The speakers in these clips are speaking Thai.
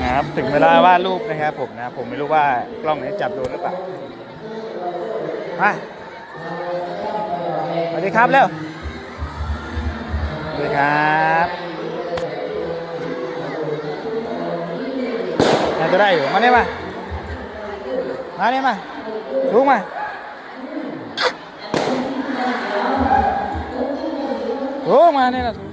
นะครับถึงเวลาวาดรูปนะครับผมนะผมไม่รู้ว่ากล้องนี้จับโดนหรือเปล่ามาสวัสดีครับเร็วสวัสดีครับน่าจะได้อยู่มาเนี่ยมามาเนี่ยมาสูงมา สูง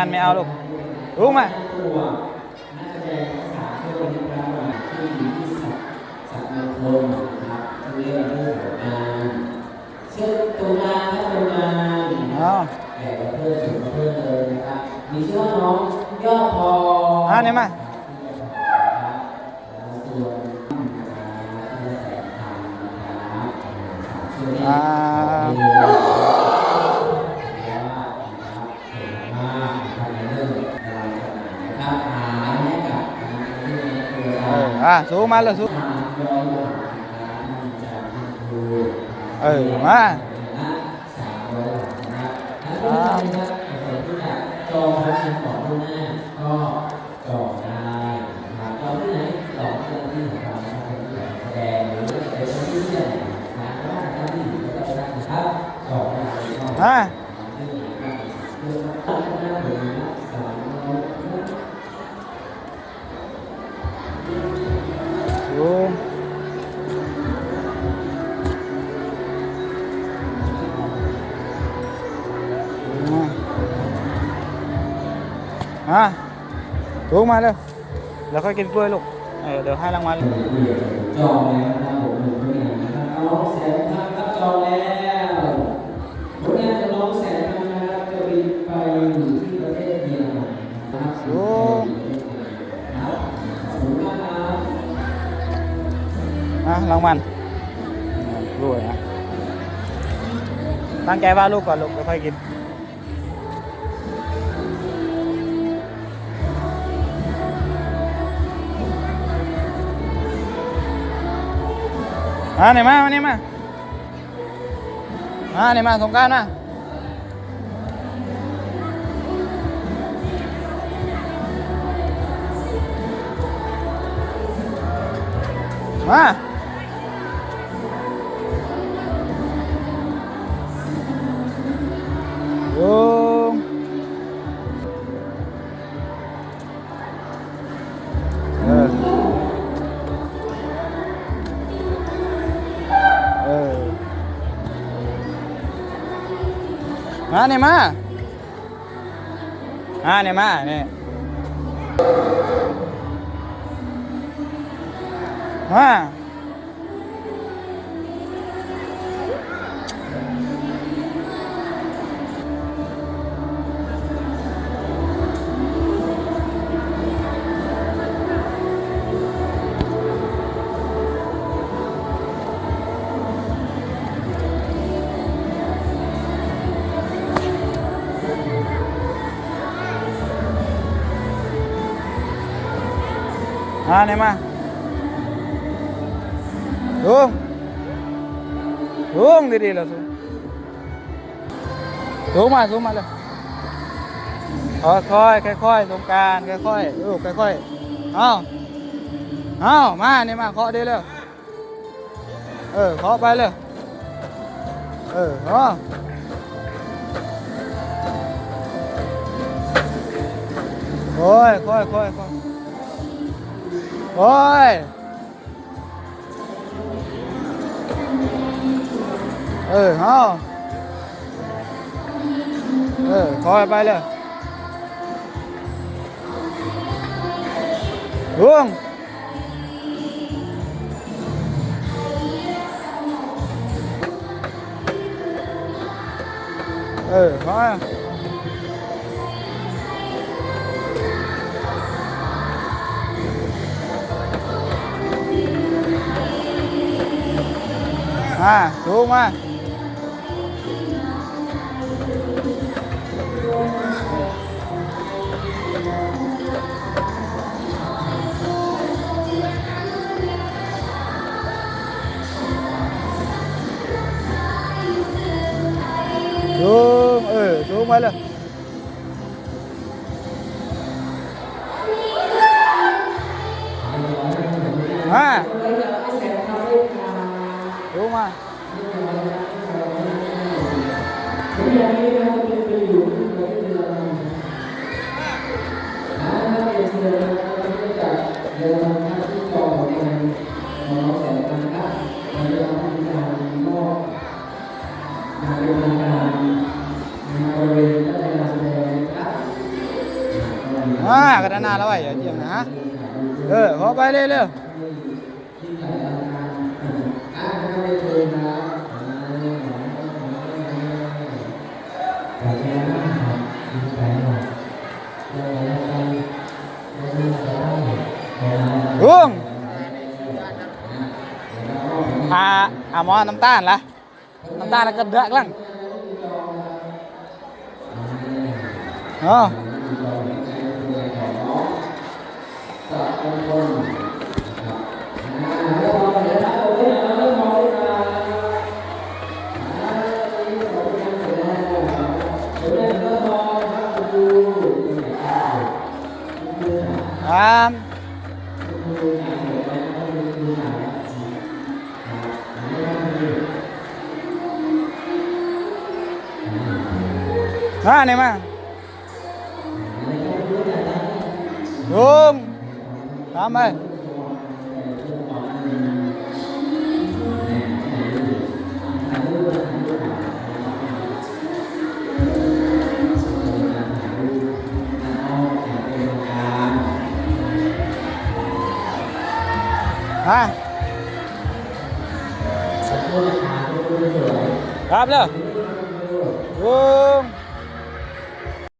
ารไม่เอาลูกรู้ไหมางครับตรงกลางอ๋อแก่เพื่อนถึงเพื่อนเลยนะครับมีชื่อว่าน้องยอดพออ่าเนี่ยมาอ่า เอออะสูงมาเลยสูงเออมาจองพัชของผู้หน้าก็จองได้นะครับจองที่ไหนจองที่ที่ของเรานะครับเป็นที่แสดงหรือเป็นที่ที่ไหนนะครับก็ได้ที่อยู่ก็ได้นะครับจองได้ก็มา มาสูงมาเร็วแล้วค่อยกินกล้วยลูก เออเดี๋ยวให้รางวัลจองแล้วนะครับผมหนึ่งตัวอย่างนะครับน้องแสนทำครับจองแล้วผลงานของน้องแสนทำนะครับจะบินไปอยู่ที่ประเทศเยอรมันนะครับสูงครับขอบคุณมากครับมารางวัลรวยนะตั้งใจว่าลูกก่อนลูกเดี๋ยวค่อยกิน มาเนี่ยมา มาเนี่ยมา มาเนี่ยมาสงกรารมา มาลงเอ มาเนี่ยมามาเนี่ยมาเนี่ยมา มาเนี่ยมาลุงลุงดีๆแล้วลุงลุงมาลุงมาเลยค่อยๆค่อยๆสงกรารค่อยๆ โอ้ย เออเอาเออคอยไปเลยลุงเออคอย ๆค่อยๆโอ้ยเอ อเอาเออคอยเลยลุงเออเคาะมามาสูงมาสูงเออสูงไปเลย มาสูงมาอ่ากระดานหนาแล้วไว้อย่าเจียงนะฮะเออขอไปเร็วเร็วลุงอาอาหมอน้ำตาลละน้ำตาลแล้วก็เดือดกลังเอ๋อามมาเนี่ยมาลุงตามไป มาครับเลยลุง